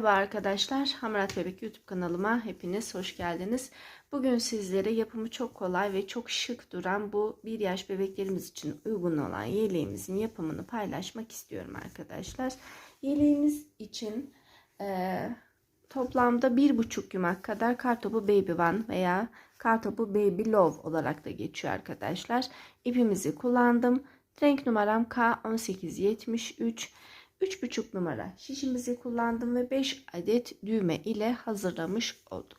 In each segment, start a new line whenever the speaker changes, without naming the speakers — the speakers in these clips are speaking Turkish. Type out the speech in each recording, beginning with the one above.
Merhaba arkadaşlar. Hamrat Bebek YouTube kanalıma hepiniz hoş geldiniz. Bugün sizlere yapımı çok kolay ve çok şık duran bu bir yaş bebeklerimiz için uygun olan yeleğimizin yapımını paylaşmak istiyorum arkadaşlar. Yeleğimiz için e, toplamda bir buçuk yumak kadar kartopu baby one veya kartopu baby love olarak da geçiyor arkadaşlar. İpimizi kullandım. Renk numaram K1873. 3,5 numara şişimizi kullandım ve 5 adet düğme ile hazırlamış olduk.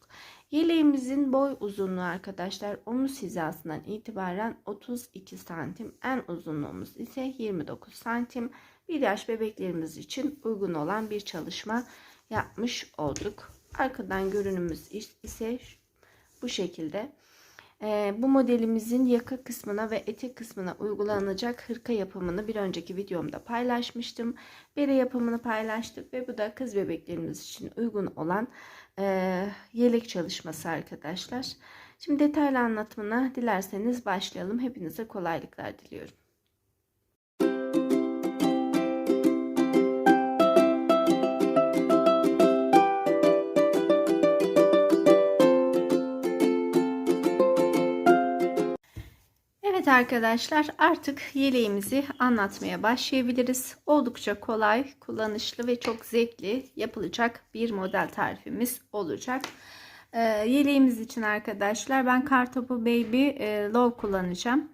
Yeleğimizin boy uzunluğu arkadaşlar omuz hizasından itibaren 32 santim. En uzunluğumuz ise 29 santim. Bir yaş bebeklerimiz için uygun olan bir çalışma yapmış olduk. Arkadan görünümüz ise bu şekilde. Ee, bu modelimizin yaka kısmına ve etek kısmına uygulanacak hırka yapımını bir önceki videomda paylaşmıştım. Bere yapımını paylaştık ve bu da kız bebeklerimiz için uygun olan e, yelek çalışması arkadaşlar. Şimdi detaylı anlatımına dilerseniz başlayalım. Hepinize kolaylıklar diliyorum. Evet arkadaşlar artık yeleğimizi anlatmaya başlayabiliriz. Oldukça kolay, kullanışlı ve çok zevkli yapılacak bir model tarifimiz olacak. Ee, yeleğimiz için arkadaşlar ben Kartopu Baby e, Low kullanacağım.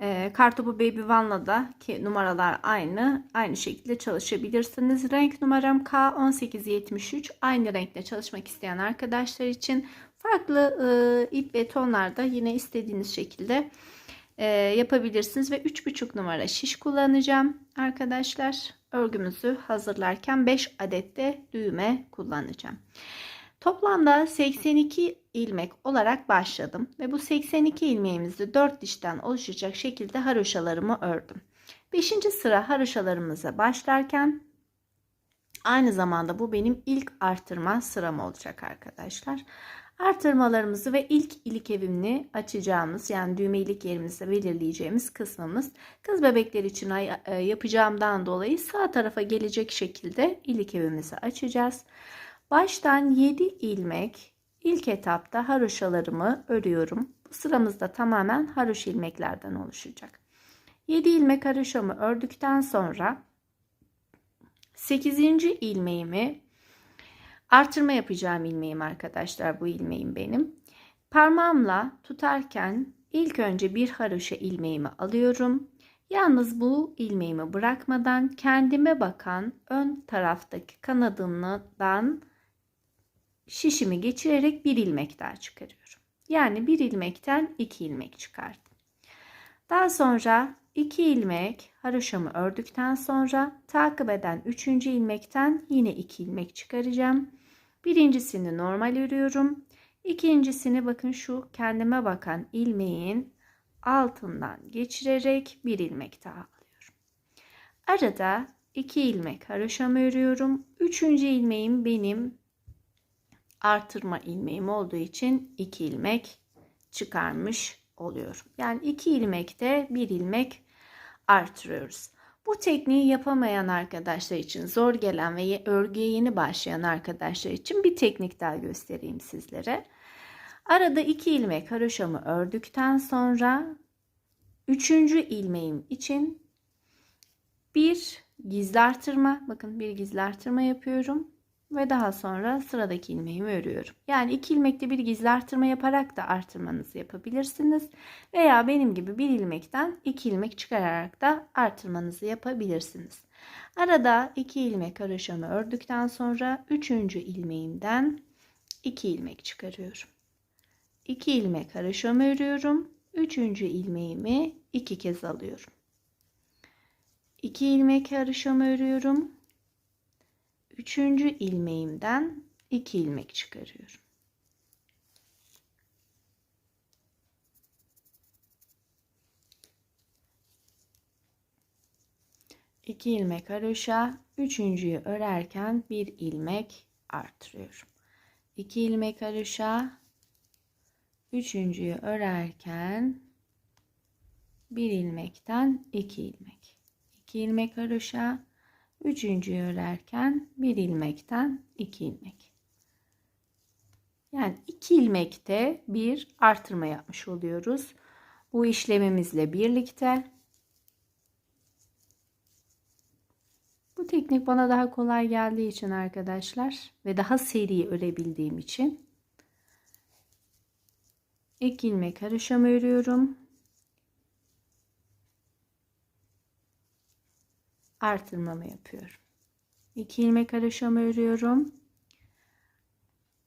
E, Kartopu Baby One'la da ki numaralar aynı. Aynı şekilde çalışabilirsiniz. Renk numaram K1873. Aynı renkle çalışmak isteyen arkadaşlar için farklı e, ip ve tonlarda yine istediğiniz şekilde e, yapabilirsiniz ve 3,5 numara şiş kullanacağım arkadaşlar. Örgümüzü hazırlarken 5 adet de düğme kullanacağım. Toplamda 82 ilmek olarak başladım ve bu 82 ilmeğimizi 4 dişten oluşacak şekilde haroşalarımı ördüm. 5. sıra haroşalarımıza başlarken aynı zamanda bu benim ilk artırma sıram olacak arkadaşlar. Artırmalarımızı ve ilk ilik evimini açacağımız yani düğme ilik yerimizde belirleyeceğimiz kısmımız kız bebekler için e, yapacağımdan dolayı sağ tarafa gelecek şekilde ilik evimizi açacağız. Baştan 7 ilmek ilk etapta haroşalarımı örüyorum. Bu sıramızda tamamen haroş ilmeklerden oluşacak. 7 ilmek haroşamı ördükten sonra 8. ilmeğimi Artırma yapacağım ilmeğim arkadaşlar bu ilmeğim benim. Parmağımla tutarken ilk önce bir haroşa ilmeğimi alıyorum. Yalnız bu ilmeğimi bırakmadan kendime bakan ön taraftaki kanadından şişimi geçirerek bir ilmek daha çıkarıyorum. Yani bir ilmekten iki ilmek çıkardım. Daha sonra iki ilmek haroşamı ördükten sonra takip eden üçüncü ilmekten yine iki ilmek çıkaracağım. Birincisini normal örüyorum. İkincisini bakın şu kendime bakan ilmeğin altından geçirerek bir ilmek daha alıyorum. Arada iki ilmek haroşamı örüyorum. Üçüncü ilmeğim benim artırma ilmeğim olduğu için iki ilmek çıkarmış oluyorum. Yani iki ilmekte bir ilmek artırıyoruz. Bu tekniği yapamayan arkadaşlar için zor gelen ve örgüye yeni başlayan arkadaşlar için bir teknik daha göstereyim sizlere. Arada iki ilmek haroşamı ördükten sonra üçüncü ilmeğim için bir gizli artırma bakın bir gizli artırma yapıyorum ve daha sonra sıradaki ilmeğimi örüyorum. Yani iki ilmekte bir gizli artırma yaparak da artırmanızı yapabilirsiniz. Veya benim gibi bir ilmekten iki ilmek çıkararak da artırmanızı yapabilirsiniz. Arada iki ilmek haroşamı ördükten sonra üçüncü ilmeğimden iki ilmek çıkarıyorum. İki ilmek haroşamı örüyorum. Üçüncü ilmeğimi iki kez alıyorum. İki ilmek haroşamı örüyorum üçüncü ilmeğimden iki ilmek çıkarıyorum. İki ilmek haroşa, üçüncüyü örerken bir ilmek artırıyorum. İki ilmek haroşa, üçüncüyü örerken bir ilmekten iki ilmek. İki ilmek haroşa, Üçüncüyü örerken bir ilmekten iki ilmek. Yani iki ilmekte bir artırma yapmış oluyoruz. Bu işlemimizle birlikte bu teknik bana daha kolay geldiği için arkadaşlar ve daha seri örebildiğim için iki ilmek haroşamı örüyorum. Artırmamı yapıyorum. 2 ilmek haroşamı örüyorum.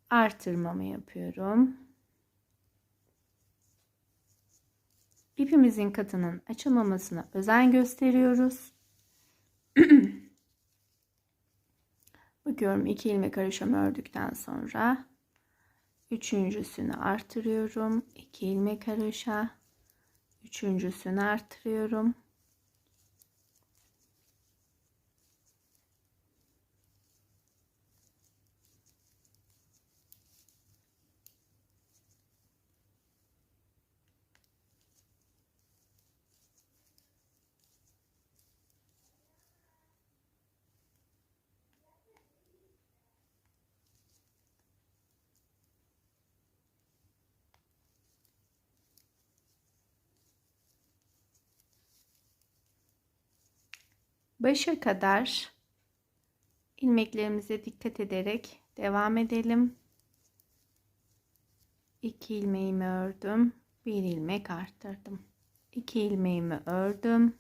Artırmamı yapıyorum. İpimizin katının açılmamasına özen gösteriyoruz. Bakıyorum 2 ilmek haroşamı ördükten sonra üçüncüsünü artırıyorum. 2 ilmek haroşa. Üçüncüsünü artırıyorum. Başa kadar ilmeklerimize dikkat ederek devam edelim. 2 ilmeğimi ördüm. 1 ilmek arttırdım. 2 ilmeğimi ördüm.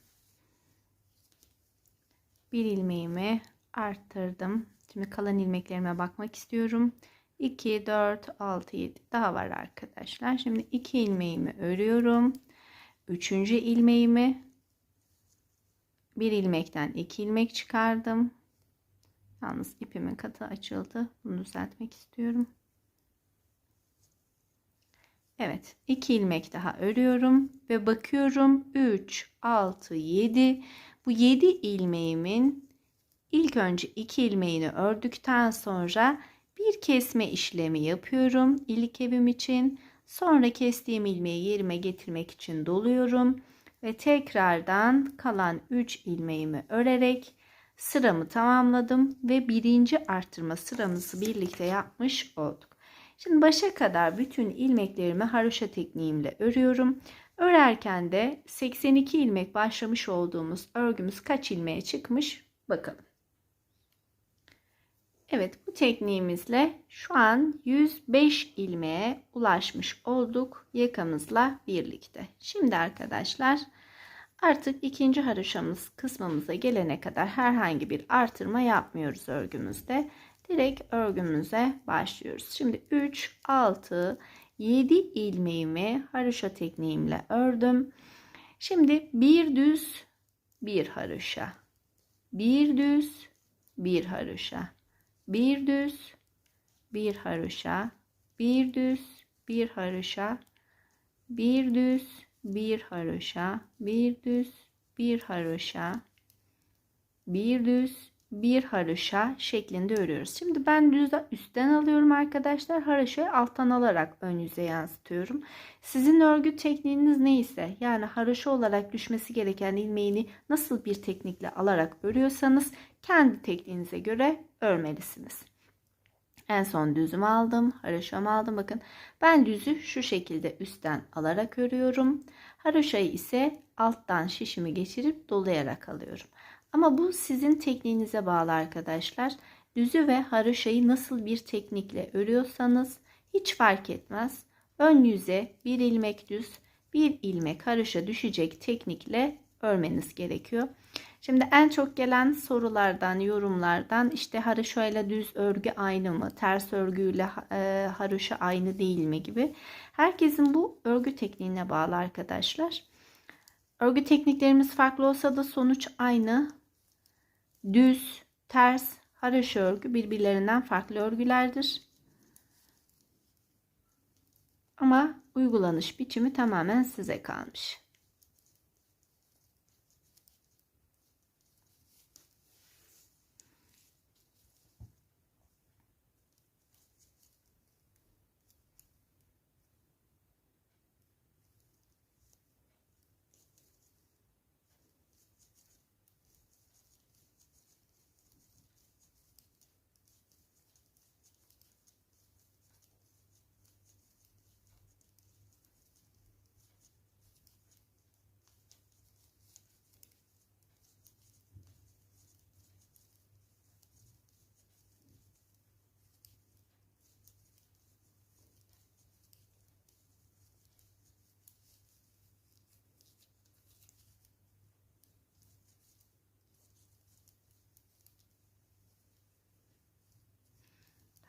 1 ilmeğimi arttırdım. Şimdi kalan ilmeklerime bakmak istiyorum. 2, 4, 6, 7 daha var arkadaşlar. Şimdi 2 ilmeğimi örüyorum. 3. ilmeğimi bir ilmekten iki ilmek çıkardım. Yalnız ipimin katı açıldı. Bunu düzeltmek istiyorum. Evet, iki ilmek daha örüyorum ve bakıyorum 3 6 7 bu 7 ilmeğimin ilk önce iki ilmeğini ördükten sonra bir kesme işlemi yapıyorum ilk evim için. Sonra kestiğim ilmeği yerime getirmek için doluyorum ve tekrardan kalan 3 ilmeğimi örerek sıramı tamamladım ve birinci arttırma sıramızı birlikte yapmış olduk. Şimdi başa kadar bütün ilmeklerimi haroşa tekniğimle örüyorum. Örerken de 82 ilmek başlamış olduğumuz örgümüz kaç ilmeğe çıkmış bakalım. Evet bu tekniğimizle şu an 105 ilmeğe ulaşmış olduk yakamızla birlikte. Şimdi arkadaşlar artık ikinci haroşamız kısmımıza gelene kadar herhangi bir artırma yapmıyoruz örgümüzde. Direkt örgümüze başlıyoruz. Şimdi 3, 6, 7 ilmeğimi haroşa tekniğimle ördüm. Şimdi bir düz bir haroşa. Bir düz bir haroşa bir düz, bir haroşa, bir düz, bir haroşa, bir düz, bir haroşa, bir düz, bir haroşa, bir düz, bir haroşa şeklinde örüyoruz. Şimdi ben düzü üstten alıyorum arkadaşlar. Haroşayı alttan alarak ön yüze yansıtıyorum. Sizin örgü tekniğiniz neyse yani haroşa olarak düşmesi gereken ilmeğini nasıl bir teknikle alarak örüyorsanız kendi tekniğinize göre örmelisiniz. En son düzümü aldım. Haroşamı aldım. Bakın ben düzü şu şekilde üstten alarak örüyorum. Haroşayı ise alttan şişimi geçirip dolayarak alıyorum. Ama bu sizin tekniğinize bağlı arkadaşlar. Düzü ve haroşayı nasıl bir teknikle örüyorsanız hiç fark etmez. Ön yüze bir ilmek düz, bir ilmek haroşa düşecek teknikle örmeniz gerekiyor. Şimdi en çok gelen sorulardan, yorumlardan işte haroşa ile düz örgü aynı mı? Ters örgüyle e, haroşa aynı değil mi gibi. Herkesin bu örgü tekniğine bağlı arkadaşlar. Örgü tekniklerimiz farklı olsa da sonuç aynı. Düz, ters, haroşa örgü birbirlerinden farklı örgülerdir. Ama uygulanış biçimi tamamen size kalmış.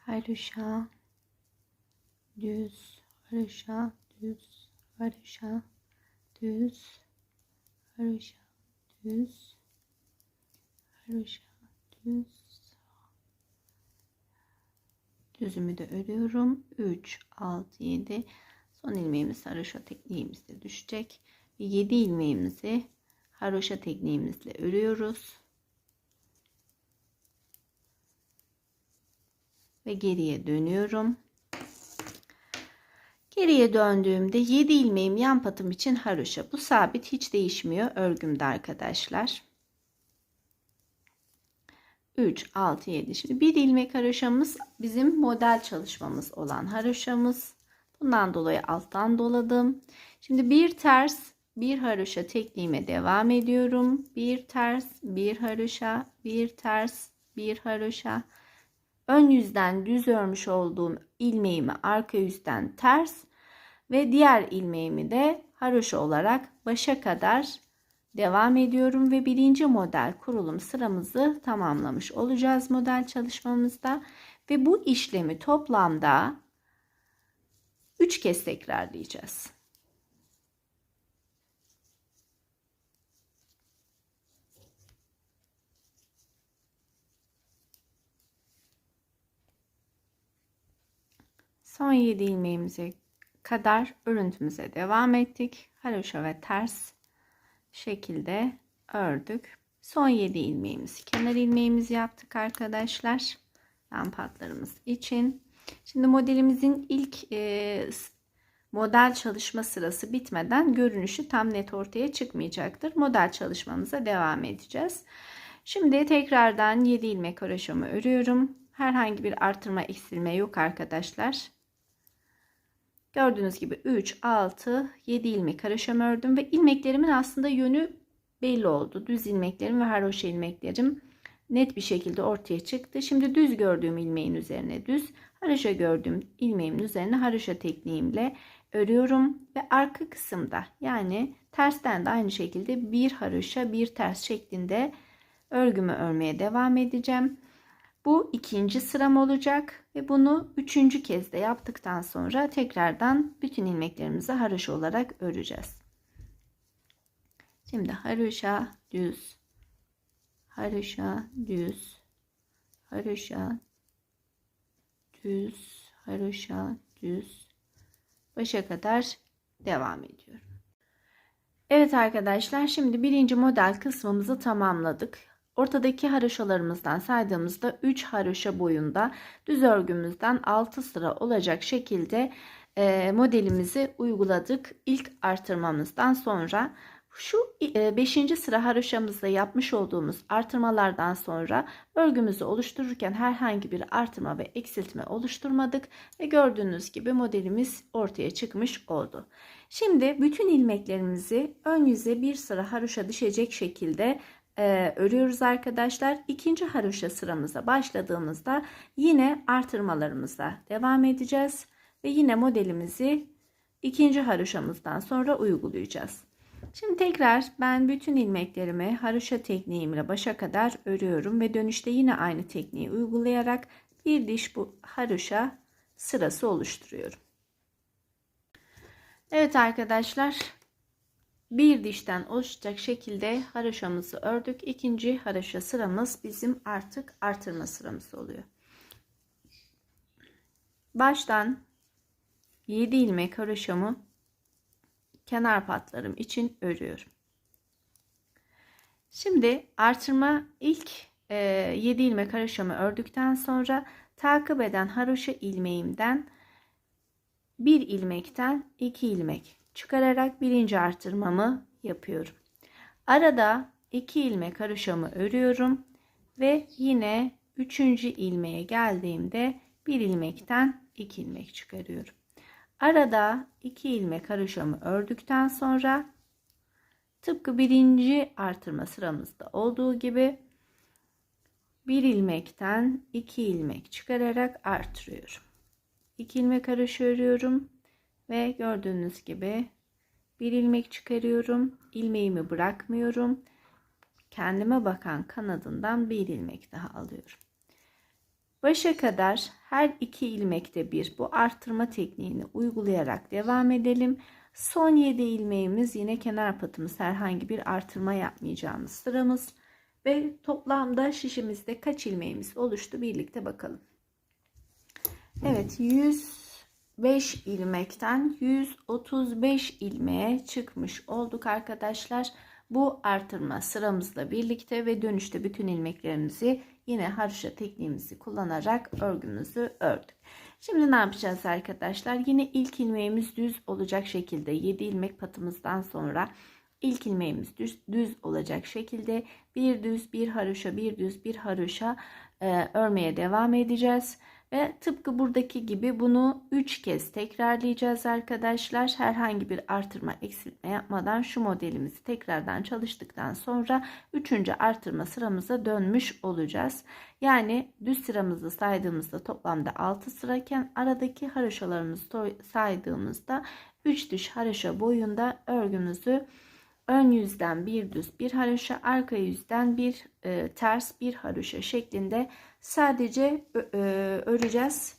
Haroşa düz haroşa düz haroşa düz haroşa düz haroşa düz. Düzümü de örüyorum. 3 6 7 son ilmeğimiz haroşa tekniğimizde düşecek. 7 ilmeğimizi haroşa tekniğimizle örüyoruz ve geriye dönüyorum Geriye döndüğümde 7 ilmeğim yan patım için haroşa. Bu sabit hiç değişmiyor örgümde arkadaşlar. 3, 6, 7. Şimdi bir ilmek haroşamız bizim model çalışmamız olan haroşamız. Bundan dolayı alttan doladım. Şimdi bir ters, bir haroşa tekniğime devam ediyorum. Bir ters, bir haroşa, bir ters, bir haroşa. Ön yüzden düz örmüş olduğum ilmeğimi arka yüzden ters, ve diğer ilmeğimi de haroşa olarak başa kadar devam ediyorum ve birinci model kurulum sıramızı tamamlamış olacağız model çalışmamızda ve bu işlemi toplamda 3 kez tekrarlayacağız. Son 7 ilmeğimizi kadar örüntümüze devam ettik. Haroşa ve ters şekilde ördük. Son 7 ilmeğimizi kenar ilmeğimizi yaptık arkadaşlar. Yan patlarımız için. Şimdi modelimizin ilk e, model çalışma sırası bitmeden görünüşü tam net ortaya çıkmayacaktır. Model çalışmamıza devam edeceğiz. Şimdi tekrardan 7 ilmek haroşamı örüyorum. Herhangi bir artırma eksilme yok arkadaşlar. Gördüğünüz gibi 3, 6, 7 ilmek haroşam ördüm ve ilmeklerimin aslında yönü belli oldu. Düz ilmeklerim ve haroşa ilmeklerim net bir şekilde ortaya çıktı. Şimdi düz gördüğüm ilmeğin üzerine düz, haroşa gördüğüm ilmeğimin üzerine haroşa tekniğimle örüyorum ve arka kısımda yani tersten de aynı şekilde bir haroşa bir ters şeklinde örgümü örmeye devam edeceğim. Bu ikinci sıram olacak ve bunu üçüncü kez de yaptıktan sonra tekrardan bütün ilmeklerimizi haroşa olarak öreceğiz. Şimdi haroşa düz, haroşa düz, haroşa düz, haroşa düz başa kadar devam ediyorum. Evet arkadaşlar şimdi birinci model kısmımızı tamamladık. Ortadaki haroşalarımızdan saydığımızda 3 haroşa boyunda düz örgümüzden 6 sıra olacak şekilde e, modelimizi uyguladık. İlk artırmamızdan sonra şu 5. E, sıra haroşamızda yapmış olduğumuz artırmalardan sonra örgümüzü oluştururken herhangi bir artırma ve eksiltme oluşturmadık ve gördüğünüz gibi modelimiz ortaya çıkmış oldu. Şimdi bütün ilmeklerimizi ön yüze bir sıra haroşa düşecek şekilde e, örüyoruz arkadaşlar. İkinci haroşa sıramıza başladığımızda yine artırmalarımıza devam edeceğiz. Ve yine modelimizi ikinci haroşamızdan sonra uygulayacağız. Şimdi tekrar ben bütün ilmeklerimi haroşa tekniğimle başa kadar örüyorum ve dönüşte yine aynı tekniği uygulayarak bir diş bu haroşa sırası oluşturuyorum. Evet arkadaşlar bir dişten oluşacak şekilde haroşamızı ördük. İkinci haroşa sıramız bizim artık artırma sıramız oluyor. Baştan 7 ilmek haroşamı kenar patlarım için örüyorum. Şimdi artırma ilk e, 7 ilmek haroşamı ördükten sonra takip eden haroşa ilmeğimden bir ilmekten 2 ilmek çıkararak birinci artırmamı yapıyorum. Arada iki ilmek haroşamı örüyorum ve yine üçüncü ilmeğe geldiğimde bir ilmekten iki ilmek çıkarıyorum. Arada iki ilmek haroşamı ördükten sonra tıpkı birinci artırma sıramızda olduğu gibi bir ilmekten iki ilmek çıkararak artırıyorum. 2 ilmek haroşa örüyorum ve gördüğünüz gibi bir ilmek çıkarıyorum. ilmeğimi bırakmıyorum. Kendime bakan kanadından bir ilmek daha alıyorum. Başa kadar her iki ilmekte bir bu arttırma tekniğini uygulayarak devam edelim. Son 7 ilmeğimiz yine kenar patımız herhangi bir artırma yapmayacağımız sıramız. Ve toplamda şişimizde kaç ilmeğimiz oluştu birlikte bakalım. Evet 105 ilmekten 135 ilmeğe çıkmış olduk arkadaşlar. Bu artırma sıramızla birlikte ve dönüşte bütün ilmeklerimizi yine haroşa tekniğimizi kullanarak örgümüzü ördük. Şimdi ne yapacağız arkadaşlar? Yine ilk ilmeğimiz düz olacak şekilde 7 ilmek patımızdan sonra ilk ilmeğimiz düz, düz olacak şekilde bir düz bir haroşa bir düz bir haroşa e, örmeye devam edeceğiz. Ve tıpkı buradaki gibi bunu 3 kez tekrarlayacağız arkadaşlar. Herhangi bir artırma eksiltme yapmadan şu modelimizi tekrardan çalıştıktan sonra 3. artırma sıramıza dönmüş olacağız. Yani düz sıramızı saydığımızda toplamda 6 sırayken aradaki haroşalarımızı saydığımızda 3 düş haroşa boyunda örgümüzü ön yüzden bir düz bir haroşa arka yüzden bir e, ters bir haroşa şeklinde sadece e, öreceğiz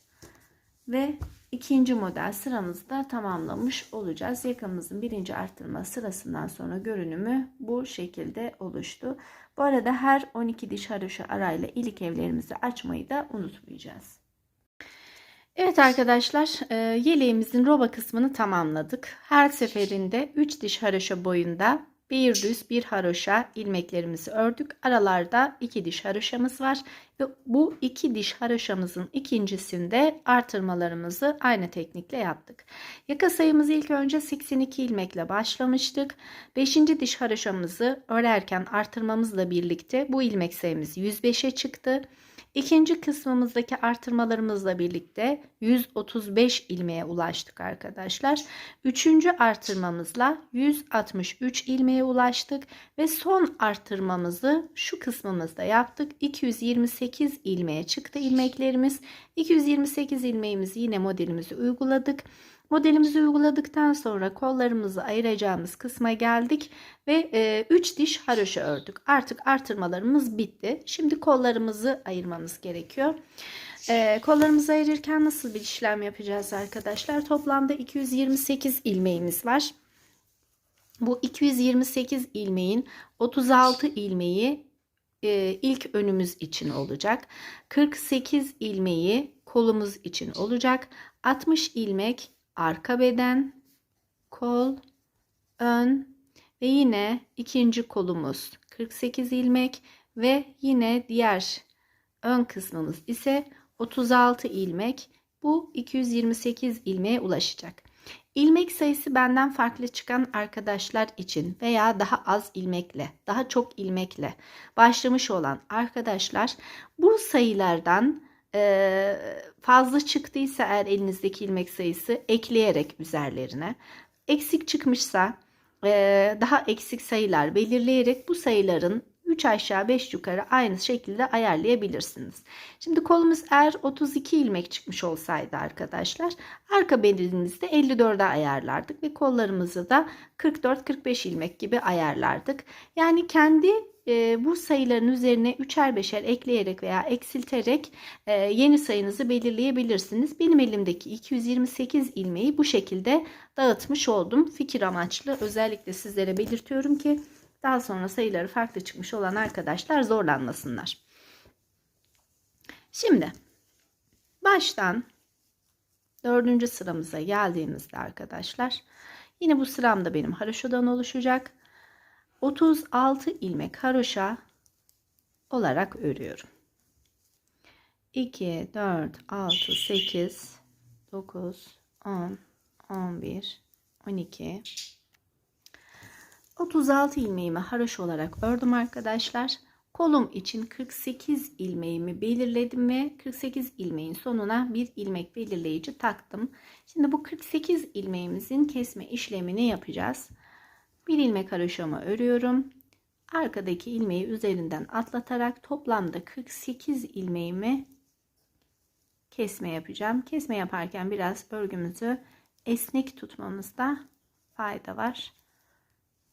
ve ikinci model sıramızda tamamlamış olacağız. Yakamızın birinci arttırma sırasından sonra görünümü bu şekilde oluştu. Bu arada her 12 diş haroşa arayla ilik evlerimizi açmayı da unutmayacağız. Evet arkadaşlar e, yeleğimizin roba kısmını tamamladık. Her seferinde 3 diş haroşa boyunda bir düz bir haroşa ilmeklerimizi ördük. Aralarda iki diş haroşamız var ve bu iki diş haroşamızın ikincisinde artırmalarımızı aynı teknikle yaptık. Yaka sayımızı ilk önce 82 ilmekle başlamıştık. 5. diş haroşamızı örerken artırmamızla birlikte bu ilmek sayımız 105'e çıktı. İkinci kısmımızdaki artırmalarımızla birlikte 135 ilmeğe ulaştık arkadaşlar. Üçüncü artırmamızla 163 ilmeğe ulaştık ve son artırmamızı şu kısmımızda yaptık. 228 ilmeğe çıktı ilmeklerimiz. 228 ilmeğimizi yine modelimizi uyguladık. Modelimizi uyguladıktan sonra kollarımızı ayıracağımız kısma geldik ve 3 e, diş haroşa ördük. Artık artırmalarımız bitti. Şimdi kollarımızı ayırmamız gerekiyor. E, kollarımızı ayırırken nasıl bir işlem yapacağız arkadaşlar? Toplamda 228 ilmeğimiz var. Bu 228 ilmeğin 36 ilmeği e, ilk önümüz için olacak. 48 ilmeği kolumuz için olacak. 60 ilmek arka beden, kol, ön ve yine ikinci kolumuz 48 ilmek ve yine diğer ön kısmımız ise 36 ilmek. Bu 228 ilmeğe ulaşacak. İlmek sayısı benden farklı çıkan arkadaşlar için veya daha az ilmekle, daha çok ilmekle başlamış olan arkadaşlar bu sayılardan fazla çıktıysa eğer elinizdeki ilmek sayısı ekleyerek üzerlerine. Eksik çıkmışsa daha eksik sayılar belirleyerek bu sayıların 3 aşağı 5 yukarı aynı şekilde ayarlayabilirsiniz. Şimdi kolumuz eğer 32 ilmek çıkmış olsaydı arkadaşlar arka bedenimizde 54'e ayarlardık ve kollarımızı da 44-45 ilmek gibi ayarlardık. Yani kendi e, bu sayıların üzerine üçer beşer ekleyerek veya eksilterek e, yeni sayınızı belirleyebilirsiniz. Benim elimdeki 228 ilmeği bu şekilde dağıtmış oldum. Fikir amaçlı özellikle sizlere belirtiyorum ki daha sonra sayıları farklı çıkmış olan arkadaşlar zorlanmasınlar. Şimdi baştan dördüncü sıramıza geldiğimizde arkadaşlar yine bu sıram da benim haroşadan oluşacak. 36 ilmek haroşa olarak örüyorum. 2, 4, 6, 8, 9, 10, 11, 12, 36 ilmeğimi haroşa olarak ördüm arkadaşlar. Kolum için 48 ilmeğimi belirledim ve 48 ilmeğin sonuna bir ilmek belirleyici taktım. Şimdi bu 48 ilmeğimizin kesme işlemini yapacağız. Bir ilmek haroşamı örüyorum. Arkadaki ilmeği üzerinden atlatarak toplamda 48 ilmeğimi kesme yapacağım. Kesme yaparken biraz örgümüzü esnek tutmamızda fayda var.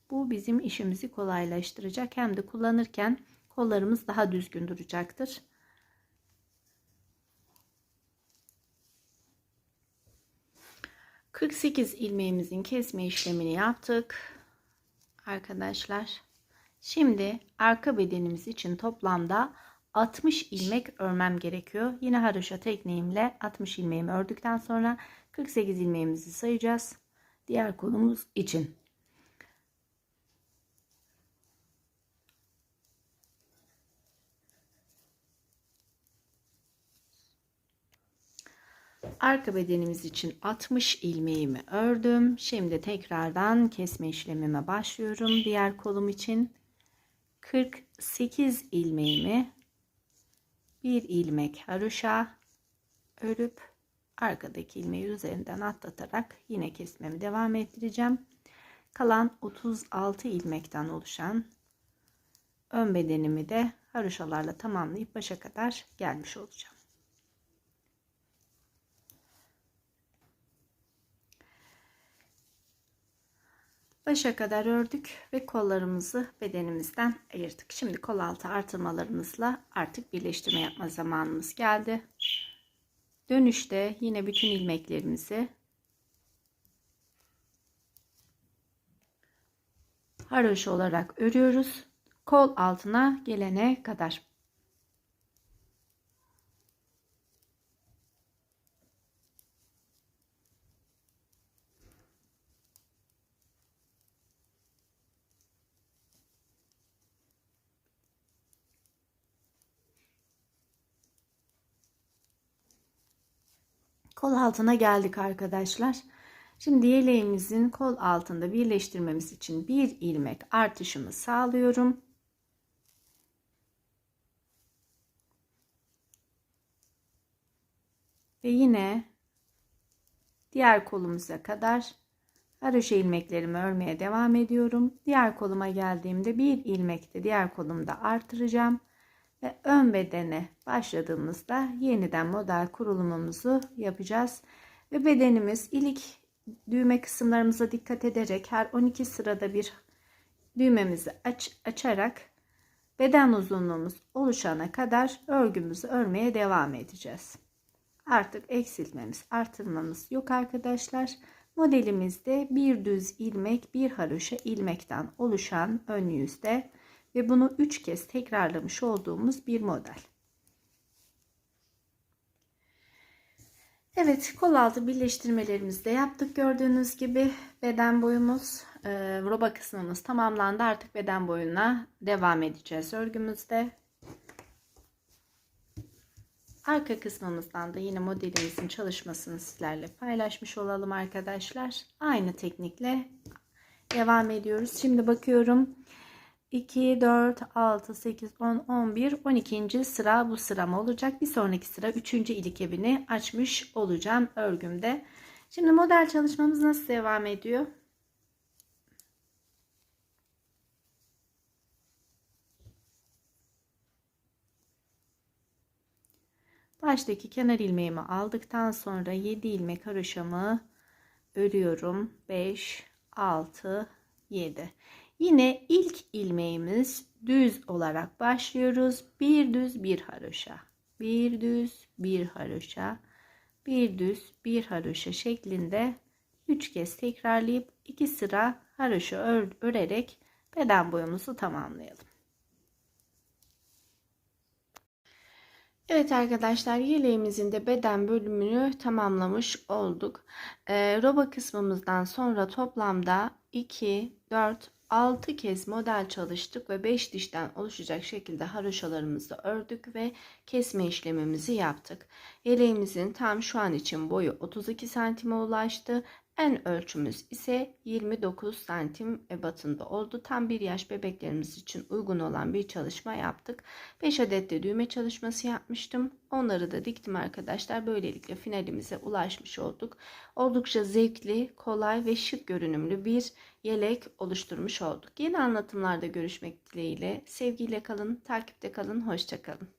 Bu bizim işimizi kolaylaştıracak. Hem de kullanırken kollarımız daha düzgün duracaktır. Kırk sekiz ilmeğimizin kesme işlemini yaptık. Arkadaşlar şimdi arka bedenimiz için toplamda 60 ilmek örmem gerekiyor. Yine haroşa tekniğimle 60 ilmeğimi ördükten sonra 48 ilmeğimizi sayacağız. Diğer konumuz için. Arka bedenimiz için 60 ilmeğimi ördüm. Şimdi tekrardan kesme işlemime başlıyorum. Diğer kolum için 48 ilmeğimi bir ilmek haroşa örüp arkadaki ilmeği üzerinden atlatarak yine kesmemi devam ettireceğim. Kalan 36 ilmekten oluşan ön bedenimi de haroşalarla tamamlayıp başa kadar gelmiş olacağım. Başa kadar ördük ve kollarımızı bedenimizden ayırdık. Şimdi kol altı artırmalarımızla artık birleştirme yapma zamanımız geldi. Dönüşte yine bütün ilmeklerimizi haroşa olarak örüyoruz. Kol altına gelene kadar. Kol altına geldik arkadaşlar. Şimdi yeleğimizin kol altında birleştirmemiz için bir ilmek artışımı sağlıyorum. Ve yine diğer kolumuza kadar haroşa ilmeklerimi örmeye devam ediyorum. Diğer koluma geldiğimde bir ilmek de diğer kolumda artıracağım ve ön bedene başladığımızda yeniden model kurulumumuzu yapacağız. Ve bedenimiz ilik düğme kısımlarımıza dikkat ederek her 12 sırada bir düğmemizi aç, açarak beden uzunluğumuz oluşana kadar örgümüzü örmeye devam edeceğiz. Artık eksiltmemiz, artırmamız yok arkadaşlar. Modelimizde bir düz ilmek, bir haroşa ilmekten oluşan ön yüzde ve bunu 3 kez tekrarlamış olduğumuz bir model. Evet kol altı birleştirmelerimizi de yaptık gördüğünüz gibi. Beden boyumuz e, roba kısmımız tamamlandı. Artık beden boyuna devam edeceğiz örgümüzde. Arka kısmımızdan da yine modelimizin çalışmasını sizlerle paylaşmış olalım arkadaşlar. Aynı teknikle devam ediyoruz. Şimdi bakıyorum 2, 4, 6, 8, 10, 11, 12. sıra bu sıram olacak. Bir sonraki sıra 3. ilik evini açmış olacağım örgümde. Şimdi model çalışmamız nasıl devam ediyor? Baştaki kenar ilmeğimi aldıktan sonra 7 ilmek haroşamı örüyorum. 5, 6, 7. Yine ilk ilmeğimiz düz olarak başlıyoruz. Bir düz bir haroşa. Bir düz bir haroşa. Bir düz bir haroşa şeklinde 3 kez tekrarlayıp 2 sıra haroşa ör örerek beden boyumuzu tamamlayalım. Evet arkadaşlar yeleğimizin de beden bölümünü tamamlamış olduk. Ee, roba kısmımızdan sonra toplamda 2, 4, 6 kez model çalıştık ve 5 dişten oluşacak şekilde haroşalarımızı ördük ve kesme işlemimizi yaptık. Yeleğimizin tam şu an için boyu 32 santime ulaştı. En ölçümüz ise 29 santim ebatında oldu. Tam bir yaş bebeklerimiz için uygun olan bir çalışma yaptık. 5 adet de düğme çalışması yapmıştım. Onları da diktim arkadaşlar. Böylelikle finalimize ulaşmış olduk. Oldukça zevkli, kolay ve şık görünümlü bir yelek oluşturmuş olduk. Yeni anlatımlarda görüşmek dileğiyle. Sevgiyle kalın, takipte kalın, hoşçakalın.